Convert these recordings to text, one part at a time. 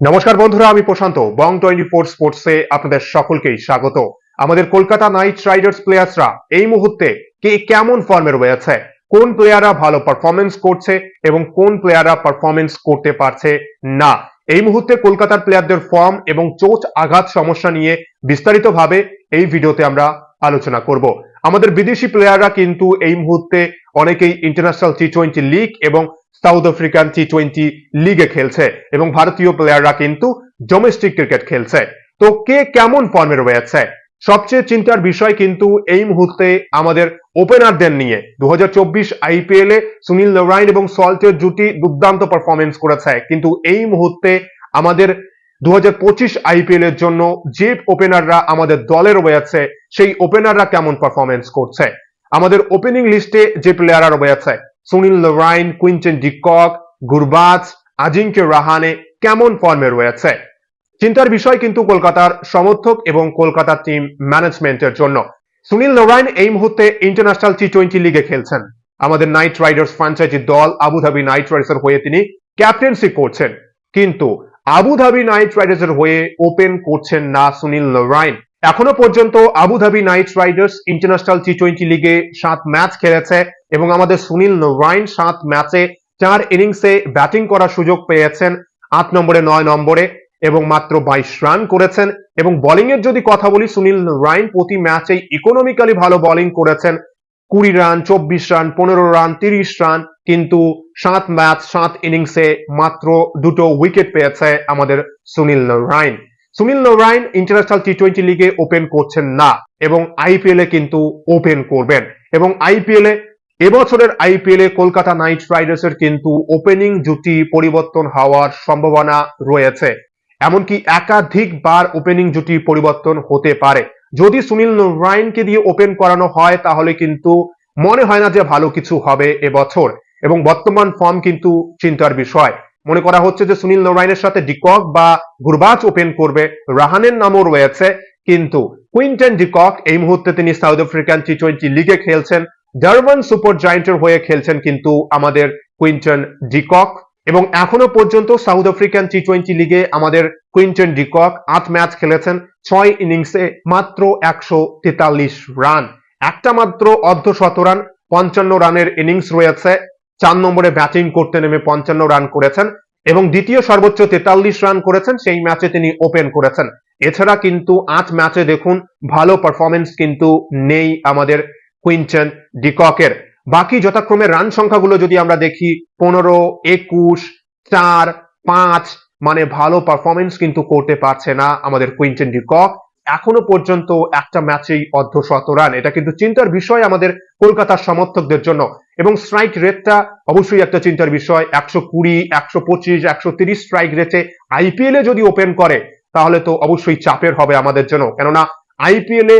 নমস্কার বন্ধুরা, আমি প্রশান্ত, বং টোয়েন্টি ফোর স্পোর্টসে আপনাদের সকলকেই স্বাগত। আমাদের কলকাতা নাইট রাইডার্স প্লেয়ার্সরা এই মুহূর্তে কে কেমন ফর্মে রয়েছে, কোন প্লেয়াররা ভালো পারফরমেন্স করছে এবং কোন প্লেয়াররা পারফরমেন্স করতে পারছে না। এই মুহূর্তে কলকাতার প্লেয়ারদের ফর্ম এবং চোট আঘাত সমস্যা নিয়ে বিস্তারিতভাবে এই ভিডিওতে আমরা আলোচনা করব। আমাদের বিদেশি প্লেয়াররা কিন্তু এই মুহূর্তে অনেকেই ইন্টারন্যাশনাল টি টোয়েন্টি লিগ এবং সাউথ আফ্রিকান টি টোয়েন্টি লিগে খেলছে এবং ভারতীয় প্লেয়াররা কিন্তু ডোমেস্টিক ক্রিকেট খেলছে। তো কে কেমন ফর্মে রয়েছে? সবচেয়ে চিন্তার বিষয় কিন্তু এই মুহূর্তে আমাদের ওপেনারদের নিয়ে। দু আইপিএল এ সুনীল নারায়ণ এবং সল্টের জুটি দুর্দান্ত পারফরমেন্স করেছে। কিন্তু এই মুহূর্তে আমাদের দু আইপিএল এর জন্য যে ওপেনাররা আমাদের দলে রয়েছে, সেই ওপেনাররা কেমন পারফরমেন্স করছে? আমাদের ওপেনিং লিস্টে যে প্লেয়াররা রয়েছে Sunil Narine Quinton de Kock, Gurbaz Ajinkya Rahane কেমন ফর্মে রয়েছে? চিন্তার বিষয় কিন্তু কলকাতার সমর্থক এবং কলকাতা টিম ম্যানেজমেন্টের জন্য। সুনীল নারায়ণ এই মুহূর্তে ইন্টারন্যাশনাল টি টোয়েন্টি লিগে খেলছেন। আমাদের নাইট রাইডার্স ফ্রাঞ্চাইজি দল আবুধাবি নাইট রাইডার্সের হয়ে তিনি ক্যাপ্টেন্সি করছেন। কিন্তু আবুধাবি নাইট রাইডার্সের হয়ে ওপেন করছেন না সুনীল নারায়ণ। এখনও পর্যন্ত Abu Dhabi Knight Riders international T twenty লিগে সাত ম্যাচ খেলেছে। এবং আমাদের সুনীল নারায়ণ সাত ম্যাচে চার ইনিংসে ব্যাটিং করার সুযোগ পেয়েছেন। আট নম্বরে, নয় নম্বরে এবং মাত্র বাইশ রান করেছেন। এবং বোলিং এর যদি কথা বলি, সুনীল নারায়ণ প্রতি ম্যাচেই ইকোনমিক্যালি ভালো বোলিং করেছেন। কুড়ি রান, চব্বিশ রান, পনেরো রান, তিরিশ রান, কিন্তু সাত ম্যাচ, সাত ইনিংসে মাত্র দুটো উইকেট পেয়েছে আমাদের Sunil Narine Sunil Narine international T twenty লিগে ওপেন করছেন না এবং আইপিএল কিন্তু ওপেন করবেন। এবং আইপিএল এবছরের আইপিএল এ কলকাতা নাইট রাইডার্স এর কিন্তু ওপেনিং জুটি পরিবর্তন হওয়ার সম্ভাবনা রয়েছে। এমনকি একাধিকবার ওপেনিং জুটি পরিবর্তন হতে পারে। যদি সুনীল নারায়ণকে দিয়ে ওপেন করানো হয়, তাহলে কিন্তু মনে হয় না যে ভালো কিছু হবে এবছর। এবং বর্তমান ফর্ম কিন্তু চিন্তার বিষয়। মনে করা হচ্ছে যে সুনীল নারায়ণের সাথে ডিকক বা গুরবাজ ওপেন করবে। রাহানের নামও রয়েছে। কিন্তু কুইন্টেন ডিকক এই মুহূর্তে তিনি সাউথ আফ্রিকান টি টোয়েন্টি লিগে খেলছেন। জার্মান সুপার জায়েন্টের হয়ে খেলছেন কিন্তু আমাদের কুইন্টন ডিকক এবং এখনও পর্যন্ত সাউথ আফ্রিকান টি টোয়েন্টি লিগে আমাদের কুইন্টন ডিকক আট ম্যাচ খেলেছেন, ছয় ইনিংসে মাত্র একশো তেতাল্লিশ রান একটা মাত্র অর্ধ শত রান পঞ্চান্ন রানের ইনিংস রয়েছে, চার নম্বরে ব্যাটিং করতে নেমে পঞ্চান্ন রান করেছেন এবং দ্বিতীয় সর্বোচ্চ তেতাল্লিশ রান করেছেন, সেই ম্যাচে তিনি ওপেন করেছেন। এছাড়া কিন্তু আট ম্যাচে দেখুন, ভালো পারফরমেন্স কিন্তু নেই আমাদের কুইন্টন ডিককের। বাকি যথাক্রমে রান সংখ্যাগুলো যদি আমরা দেখি, পনেরো, একুশ, চার, পাঁচ মানে ভালো পারফরমেন্স কিন্তু করতে পারছে না আমাদের কুইন্টন ডিকক। এখনও পর্যন্ত একটা ম্যাচেই অর্ধ শত রান। এটা কিন্তু চিন্তার বিষয় আমাদের কলকাতার সমর্থকদের জন্য। এবং স্ট্রাইক রেটটা অবশ্যই একটা চিন্তার বিষয়। একশো কুড়ি, একশো পঁচিশ, একশো তিরিশ স্ট্রাইক রেটে আইপিএল যদি ওপেন করে, তাহলে তো অবশ্যই চাপের হবে আমাদের জন্য। কেননা আইপিএল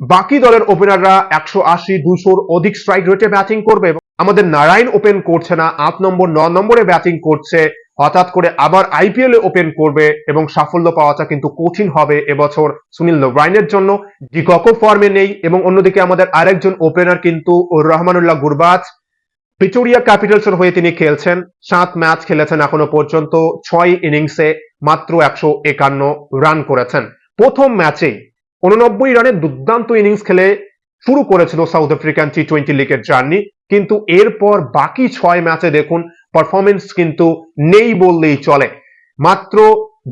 বাকি দলের ওপেনাররা একশো আশি, দুশোর অধিক স্ট্রাইক রেটে ব্যাটিং করবে আমাদের নারায়ণ ওপেন করছে না, আট নম্বর, ন নম্বরে ব্যাটিং করছে, হঠাৎ করে আবার আইপিএল ওপেন করবে এবং সাফল্য পাওয়াটা কিন্তু কঠিন হবে এবছর সুনীল নারায়ণের জন্য। ডিককো ফর্মে নেই এবং অন্যদিকে আমাদের আরেকজন ওপেনার কিন্তু রহমানুল্লাহ গুরবাজ। প্রিটোরিয়া ক্যাপিটালসের হয়ে তিনি খেলছেন, সাত ম্যাচ খেলেছেন এখনও পর্যন্ত, ছয় ইনিংসে মাত্র একশো একান্ন রান করেছেন। প্রথম ম্যাচেই উননব্বই রানের দুর্দান্ত ইনিংস খেলে শুরু করেছিল সাউথ আফ্রিকান টি টোয়েন্টি লিগের জার্নি। কিন্তু এরপর বাকি ছয় ম্যাচে দেখুন পারফরমেন্স কিন্তু নেই বললেই চলে। মাত্র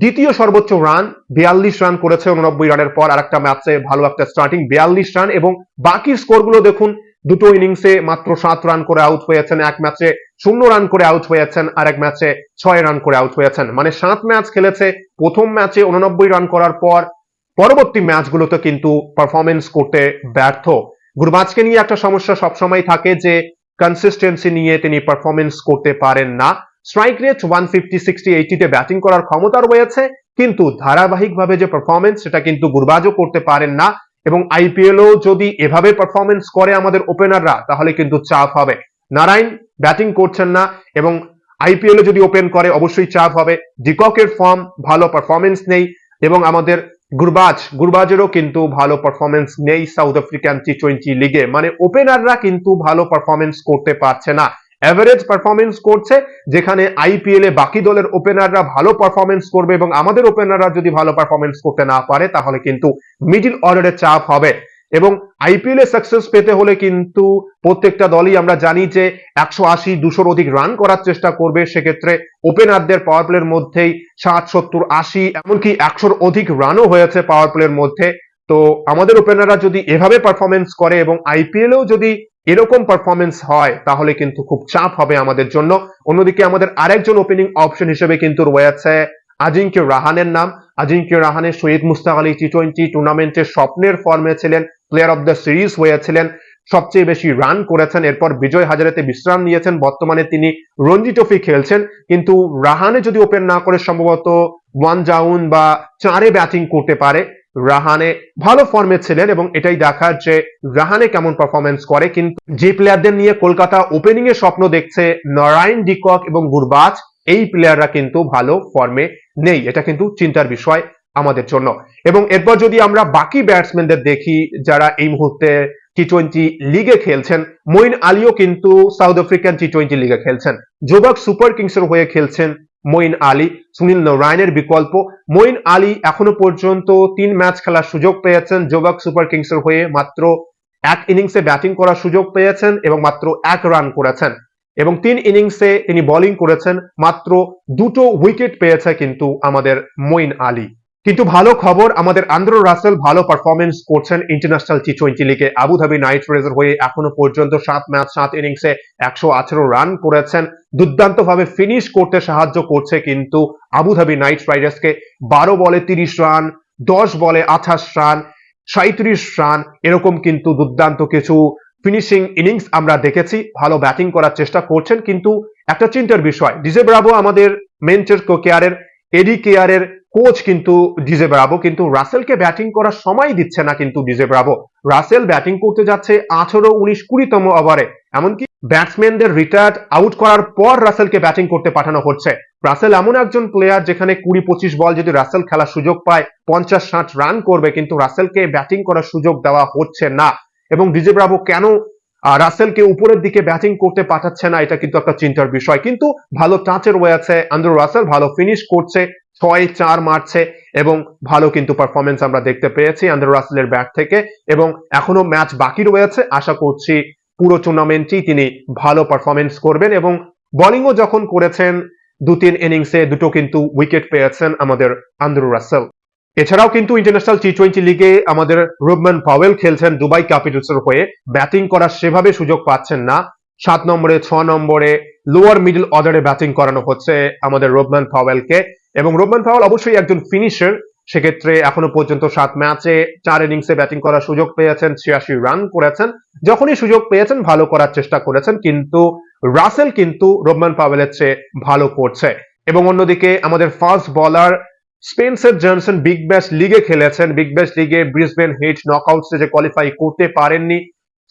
দ্বিতীয় সর্বোচ্চ রান, বিয়াল্লিশ রান করেছে উননব্বই রানের পর আর একটা ম্যাচে ভালো একটা স্টার্টিং বিয়াল্লিশ রান এবং বাকি স্কোরগুলো দেখুন, দুটো ইনিংসে মাত্র সাত রান করে আউট হয়েছেন এক ম্যাচে, শূন্য রান করে আউট হয়েছেন আর এক ম্যাচে ছয় রান করে আউট হয়েছেন। মানে সাত ম্যাচ খেলেছে, প্রথম ম্যাচে উননব্বই রান করার পর পরবর্তী ম্যাচগুলোতে কিন্তু পারফরমেন্স করতে ব্যর্থ। গুরবাজকে নিয়ে একটা সমস্যা সবসময় থাকে যে কনসিস্টেন্সি নিয়ে তিনি পারফরমেন্স করতে পারেন না। Strike rate one fifty sixty এইটিতে batting করার ক্ষমতা রয়েছে, কিন্তু ধারাবাহিকভাবে যে পারফরমেন্স সেটা কিন্তু গুরবাজও করতে পারেন না। এবং আইপিএলও যদি এভাবে পারফরমেন্স করে আমাদের ওপেনাররা তাহলে কিন্তু চাপ হবে। নারায়ণ ব্যাটিং করছেন না, এবং আইপিএল যদি ওপেন করে, অবশ্যই চাপ হবে। ডিককের ফর্ম ভালো পারফরমেন্স নেই, এবং আমাদের গুরবাজ, গুরবাজেরও কিন্তু ভালো পারফরমেন্স নেই সাউথ আফ্রিকান টি টোয়েন্টি লিগে মানে ওপেনাররা কিন্তু ভালো পারফরমেন্স করতে পারছে না। অ্যাভারেজ পারফরমেন্স করছে, যেখানে আইপিএল এ বাকি দলের ওপেনাররা ভালো পারফরমেন্স করবে এবং আমাদের ওপেনাররা যদি ভালো পারফরমেন্স করতে না পারে, তাহলে কিন্তু মিডিল অর্ডারের চাপ হবে। এবং আইপিএল এ সাকসেস পেতে হলে কিন্তু প্রত্যেকটা দলই আমরা জানি যে একশো আশি, দুশোর অধিক রান করার চেষ্টা করবে। সেক্ষেত্রে ওপেনারদের পাওয়ার প্লের মধ্যেই ষাট সত্তর, আশি, এমনকি একশোর অধিক রানও হয়েছে পাওয়ার প্লের মধ্যে। তো আমাদের ওপেনাররা যদি এভাবে পারফরমেন্স করে এবং আইপিএলেও যদি এরকম পারফরমেন্স হয়, তাহলে কিন্তু খুব চাপ হবে আমাদের জন্য। অন্যদিকে আমাদের আরেকজন ওপেনিং অপশন হিসেবে কিন্তু রয়েছে আজিঙ্ক্য রাহানের নাম। আজিঙ্ক্য রাহানের শহীদ মুস্তাক আলী টি টোয়েন্টি টুর্নামেন্টের স্বপ্নের ফর্মে ছিলেন প্লেয়ার অফ দ্য সিরিজ হয়েছিলেন, সবচেয়ে বেশি রান করেছেন, এরপর বিজয় হাজারেতে বিশ্রাম নিয়েছেন, বর্তমানে তিনি রঞ্জি ট্রফি খেলছেন, কিন্তু রাহানে যদি ওপেন না করে সম্ভবত ওয়ান জাউন বা চারে ব্যাটিং করতে পারে। রাহানে ভালো ফর্মে ছিলেন এবং এটাই দেখার যে রাহানে কেমন পারফরমেন্স করে, কিন্তু যে প্লেয়ারদের নিয়ে কলকাতা ওপেনিং এর স্বপ্ন দেখছে, নারায়ণ ডিকক এবং গুরবাজ এই প্লেয়াররা কিন্তু ভালো ফর্মে নেই। এটা কিন্তু চিন্তার বিষয় আমাদের জন্য। এবং এরপর যদি আমরা বাকি ব্যাটসম্যানদের দেখি, যারা এই মুহূর্তে টি টোয়েন্টি লিগে খেলছেন মইন আলীও কিন্তু সাউথ আফ্রিকান টি টোয়েন্টি লিগে খেলছেন। জোবাক সুপার কিংসের হয়ে খেলছেন মইন আলী সুনীল নারায়ণের বিকল্প। মইন আলী এখনও পর্যন্ত তিন ম্যাচ খেলার সুযোগ পেয়েছেন। জোবাক সুপার কিংসের হয়ে মাত্র এক ইনিংসে ব্যাটিং করার সুযোগ পেয়েছেন এবং মাত্র এক রান করেছেন। এবং তিন ইনিংসে তিনি বোলিং করেছেন, মাত্র দুটো উইকেট পেয়েছে কিন্তু আমাদের মইন আলী। কিন্তু ভালো খবর, আমাদের আন্দ্র রাসেল ভালো পারফরমেন্স করছেন ইন্টারন্যাশনাল টি টোয়েন্টি লিগে আবুধাবি নাইট রাইডার্সের হয়ে এখনও পর্যন্ত সাত ম্যাচ সাত ইনিংসে একশো আঠারো রান করেছেন। দুর্দান্ত ভাবে ফিনিশ করতে সাহায্য করছে কিন্তু আবুধাবি নাইট রাইডার্সকে বারো বলে তিরিশ রান দশ বলে আঠাশ রান সাঁত্রিশ রান এরকম কিন্তু দুর্দান্ত কিছু ফিনিশিং ইনিংস আমরা দেখেছি, ভালো ব্যাটিং করার চেষ্টা করছেন, কিন্তু একটা চিন্তার বিষয়, ডিজে ব্রাভো আমাদের মেন্টার কেয়ারের এডি কেয়ারের কোচ কিন্তু ডিজে ব্রাভো, কিন্তু রাসেলকে ব্যাটিং করার সময় দিচ্ছে না কিন্তু ডিজে ব্রাভো। রাসেল ব্যাটিং করতে যাচ্ছে আঠারো উনিশ কুড়িতম ওভারে এমনকি ব্যাটসম্যানদের রিটায়ার্ড আউট করার পর রাসেলকে ব্যাটিং করতে পাঠানো হচ্ছে। রাসেল এমন একজন প্লেয়ার যেখানে কুড়ি পঁচিশ বল যদি রাসেল খেলার সুযোগ পায়, পঞ্চাশ ষাট রান করবে, কিন্তু রাসেলকে ব্যাটিং করার সুযোগ দেওয়া হচ্ছে না। এবং ডিজে ব্রাভো কেন রাসেলকে উপরের দিকে ব্যাটিং করতে পাঠাচ্ছে না, এটা কিন্তু একটা চিন্তার বিষয়। কিন্তু ভালো টাচের রয়েছে আন্দ্রু রাসেল, ভালো ফিনিশ করছে, ছয়, চার মারছে এবং ভালো কিন্তু পারফরমেন্স আমরা দেখতে পেয়েছি আন্দ্রু রাসেলের ব্যাট থেকে এবং এখনও ম্যাচ বাকি রয়েছে। আশা করছি পুরো টুর্নামেন্টই তিনি ভালো পারফরমেন্স করবেন এবং বোলিংও যখন করেছেন দু তিন ইনিংসে দুটো কিন্তু উইকেট পেয়েছেন আমাদের আন্দ্রু রাসেল। এছাড়াও কিন্তু ইন্টারন্যাশনাল টি টোয়েন্টি লিগে আমাদের রুবমান পাওয়েল খেলছেন দুবাই ক্যাপিটালস এর হয়ে। ব্যাটিং করার সেভাবে সুযোগ পাচ্ছেন না। সাত নম্বরে, ছ নম্বরে লোয়ার মিডল অর্ডারে ব্যাটিং করানো হচ্ছে আমাদের রোবমান পাওয়েলকে। এবং রোবমান পাওয়েল অবশ্যই একজন ফিনিশার সেক্ষেত্রে এখনও পর্যন্ত সাত ম্যাচে চার ইনিংসে ব্যাটিং করার সুযোগ পেয়েছেন, ছিয়াশি রান করেছেন। যখনই সুযোগ পেয়েছেন, ভালো করার চেষ্টা করেছেন, কিন্তু রাসেল কিন্তু রোবমান পাওয়েলের চেয়ে ভালো করছে। এবং অন্যদিকে আমাদের ফার্স্ট বলার স্পেন্সার জনসন বিগ ব্যাশ লিগে খেলেছেন। বিগ ব্যাশ লিগে ব্রিসবেন হিট নকআউট স্টেজে কোয়ালিফাই করতে পারেননি।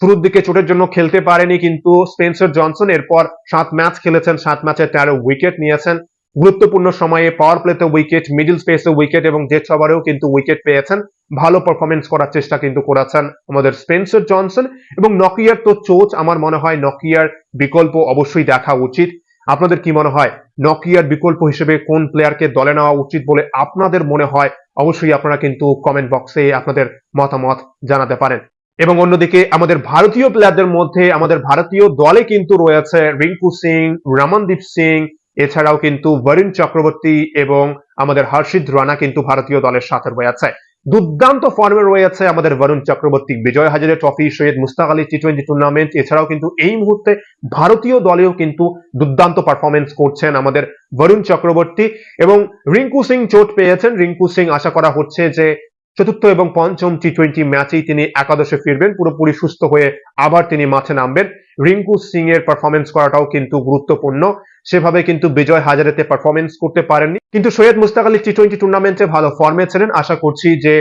শুরুর দিকে চোটের জন্য খেলতে পারেনি, কিন্তু স্পেন্সার জনসন এরপর সাত ম্যাচ খেলেছেন, সাত ম্যাচে তেরো উইকেট নিয়েছেন। গুরুত্বপূর্ণ সময়ে পাওয়ার প্লেতে উইকেট মিডল স্পেসে উইকেট এবং ডেথ ওভারেও কিন্তু উইকেট পেয়েছেন, ভালো পারফরমেন্স করার চেষ্টা কিন্তু করেছেন আমাদের স্পেন্সার জনসন এবং নকিয়ার তো চোচ আমার মনে হয় নকিয়ার বিকল্প অবশ্যই দেখা উচিত। আপনাদের কি মনে হয় নকিয়ার বিকল্প হিসেবে কোন প্লেয়ারকে দলে নেওয়া উচিত বলে আপনাদের মনে হয়? অবশ্যই আপনারা কিন্তু কমেন্ট বক্সে আপনাদের মতামত জানাতে পারেন। এবং অন্যদিকে আমাদের ভারতীয় প্লেয়ারদের মধ্যে আমাদের ভারতীয় দলে কিন্তু রয়েছে রিঙ্কু সিং, রমনদীপ সিং, এছাড়াও কিন্তু বরুণ চক্রবর্তী এবং আমাদের হর্ষিত রানা কিন্তু ভারতীয় দলের সাথে রয়েছে। দুর্দান্ত ফর্মে রয়েছে আমাদের Varun Chakravarthy Vijay Hazare trophy Syed Mushtaq Ali T twenty tournament এছাড়াও কিন্তু এই মুহূর্তে ভারতীয় দলেও কিন্তু দুর্দান্ত পারফরমেন্স করছেন আমাদের বরুণ চক্রবর্তী এবং রিঙ্কু সিং চোট পেয়েছেন। রিঙ্কু সিং আশা করা হচ্ছে যে চতুর্থ এবং পঞ্চম টি টোয়েন্টি ম্যাচেই তিনি একাদশে ফিরবেন। পুরোপুরি সুস্থ হয়ে আবার তিনি মাঠে নামবেন। রিঙ্কু সিং এর পারফরমেন্স করাটাও কিন্তু গুরুত্বপূর্ণ। সেভাবে কিন্তু বিজয় হাজারেতে পারফরমেন্স করতে পারেননি। কিন্তু সৈয়দ মুস্তাক আলী টি টোয়েন্টি টুর্নামেন্টে ভালো ফর্মে ছিলেন। আশা করছি যে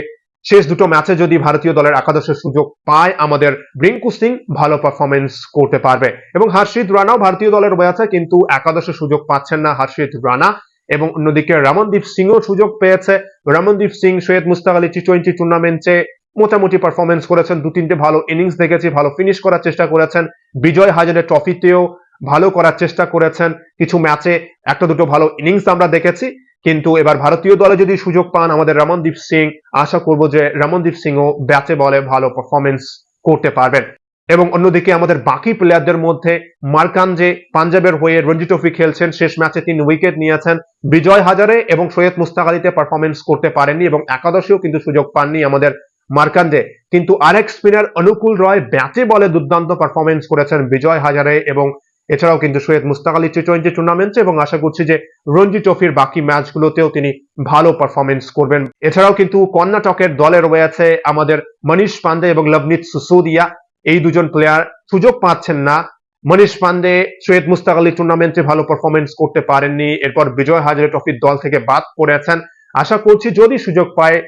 শেষ দুটো ম্যাচে যদি ভারতীয় দলের একাদশের সুযোগ পায়, আমাদের রিঙ্কু সিং ভালো পারফরমেন্স করতে পারবে। এবং হর্ষিত রানাও ভারতীয় দলের রয়েছে কিন্তু একাদশে সুযোগ পাচ্ছেন না হর্ষিত রানা। এবং অন্যদিকে রমনদীপ সিংও সুযোগ পেয়েছে। রমনদীপ সিং, সৈয়দ মুস্তাক আলী টি টোয়েন্টি টুর্নামেন্টে মোটামুটি পারফরমেন্স করেছেন দু তিনটে ভালো ইনিংস দেখেছি, ভালো ফিনিশ করার চেষ্টা করেছেন। বিজয় হাজারে ট্রফিতেও ভালো করার চেষ্টা করেছেন। কিছু ম্যাচে একটা দুটো ভালো ইনিংস আমরা দেখেছি। কিন্তু এবার ভারতীয় দলে যদি সুযোগ পান আমাদের রমনদীপ সিং, আশা করব যে রমনদীপ সিংও ব্যাটে বলে ভালো পারফরমেন্স করতে পারবেন। এবং অন্যদিকে আমাদের বাকি প্লেয়ারদের মধ্যে মার্কান যে পাঞ্জাবের হয়ে রঞ্জি ট্রফি খেলছেন, শেষ ম্যাচে তিন উইকেট নিয়েছেন। বিজয় হাজারে এবং সৈয়দ মুস্তাক আলীতে পারফরমেন্স করতে পারেননি এবং একাদশেও কিন্তু সুযোগ পাননি আমাদের মার্কান্ডে কিন্তু আরেক স্পিনার অনুকূল রয় ব্যাটে বলে দুর্দান্ত পারফরমেন্স করেছেন বিজয় হাজারে এবং এছাড়াও কিন্তু সৈয়দ মুস্তাক আলী টি টোয়েন্টি টুর্নামেন্টে এবং আশা করছি যে রঞ্জি ট্রফির বাকি ম্যাচগুলোতেও তিনি ভালো পারফরমেন্স করবেন। এছাড়াও কিন্তু কর্ণাটকের দলে রয়েছে আমাদের মনীষ পান্ডে এবং লবনীত সুসুদিয়া। এই দুজন প্লেয়ার সুযোগ পাচ্ছেন না। মনীষ পান্ডে সৈয়দ মুস্তাক আলী টুর্নামেন্টে ভালো পারফরমেন্স করতে পারেননি। এরপর বিজয় হাজারে ট্রফির দল থেকে বাদ পড়েছেন। আশা করছি যদি সুযোগ পায়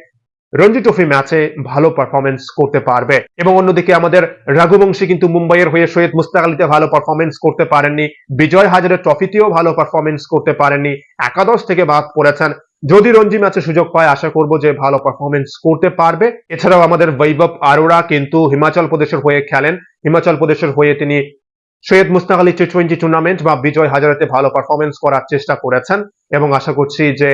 রঞ্জি ট্রফি ম্যাচে ভালো পারফরমেন্স করতে পারবে। এবং অন্যদিকে আমাদের রঘুবংশী কিন্তু মুম্বাইয়ের হয়ে সৈয়দ মুস্তাক আলীতে ভালো পারফরমেন্স করতে পারেননি। বিজয় হাজারে ট্রফিতেও ভালো পারফরমেন্স করতে পারেননি। একাদশ থেকে বাদ পড়েছেন। যদি রঞ্জি ম্যাচে সুযোগ পায়, আশা করব যে ভালো পারফরমেন্স করতে পারবে। এছাড়াও আমাদের বৈভব আরোরা কিন্তু হিমাচল প্রদেশের হয়ে খেলেন। হিমাচল প্রদেশের হয়ে তিনি Syed Mushtaq Ali T twenty tournament বা বিজয় হাজারাতে ভালো পারফরমেন্স করার চেষ্টা করেছেন। এবং আশা করছি যে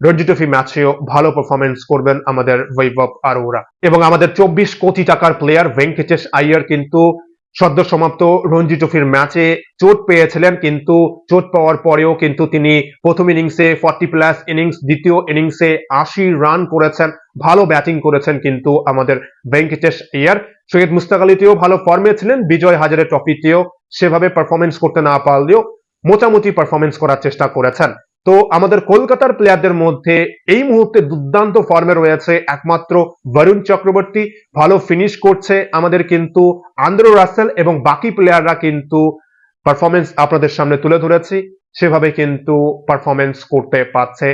রঞ্জি ট্রফি ম্যাচেও ভালো পারফরমেন্স করবেন আমাদের বৈভব আরোরা। এবং আমাদের চব্বিশ কোটি টাকার প্লেয়ার ভেঙ্কটেশ আইয়ার কিন্তু সদ্য সমাপ্ত রঞ্জি ট্রফির ম্যাচে চোট পেয়েছিলেন কিন্তু চোট পাওয়ার পরেও কিন্তু তিনি প্রথম ইনিংসে ফর্টি প্লাস ইনিংস দ্বিতীয় ইনিংসে আশি রান করেছেন। ভালো ব্যাটিং করেছেন কিন্তু আমাদের ভেঙ্কটেশ আইয়ার। সৈয়দ মুস্তাক আলীতেও ভালো ফর্মে ছিলেন, বিজয় হাজারে ট্রফিতেও সেভাবে পারফরমেন্স করতে না পারলেও মোটামুটি পারফরমেন্স করার চেষ্টা করেছেন। তো আমাদের কলকাতার প্লেয়ারদের মধ্যে এই মুহূর্তে দুর্দান্ত ফর্মে রয়েছে একমাত্র বরুণ চক্রবর্তী ভালো ফিনিশ করছে আমাদের কিন্তু আন্দ্র রাসেল এবং বাকি প্লেয়াররা কিন্তু পারফরমেন্স আপনাদের সামনে তুলে ধরেছি। সেভাবে কিন্তু পারফরমেন্স করতে পারছে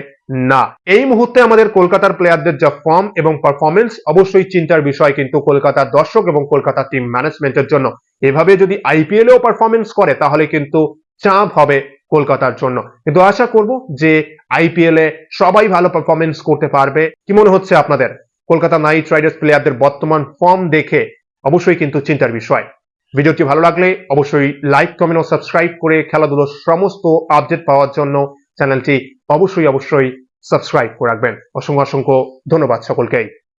না। এই মুহূর্তে আমাদের কলকাতার প্লেয়ারদের যা ফর্ম এবং পারফরমেন্স অবশ্যই চিন্তার বিষয় কিন্তু কলকাতার দর্শক এবং কলকাতা টিম ম্যানেজমেন্টের জন্য। এভাবে যদি আইপিএলেও পারফরমেন্স করে, তাহলে কিন্তু চাপ হবে কলকাতার জন্য। কিন্তু আশা করব যে আইপিএল এ সবাই ভালো পারফরমেন্স করতে পারবে। কি মনে হচ্ছে আপনাদের? কলকাতা নাইট রাইডার্স প্লেয়ারদের বর্তমান ফর্ম দেখে অবশ্যই কিন্তু চিন্তার বিষয়। ভিডিওটি ভালো লাগলে অবশ্যই লাইক কমেন্ট ও সাবস্ক্রাইব করে খেলাধুলোর সমস্ত আপডেট পাওয়ার জন্য চ্যানেলটি অবশ্যই অবশ্যই সাবস্ক্রাইব করে রাখবেন। অসংখ্য অসংখ্য ধন্যবাদ সকলকেই।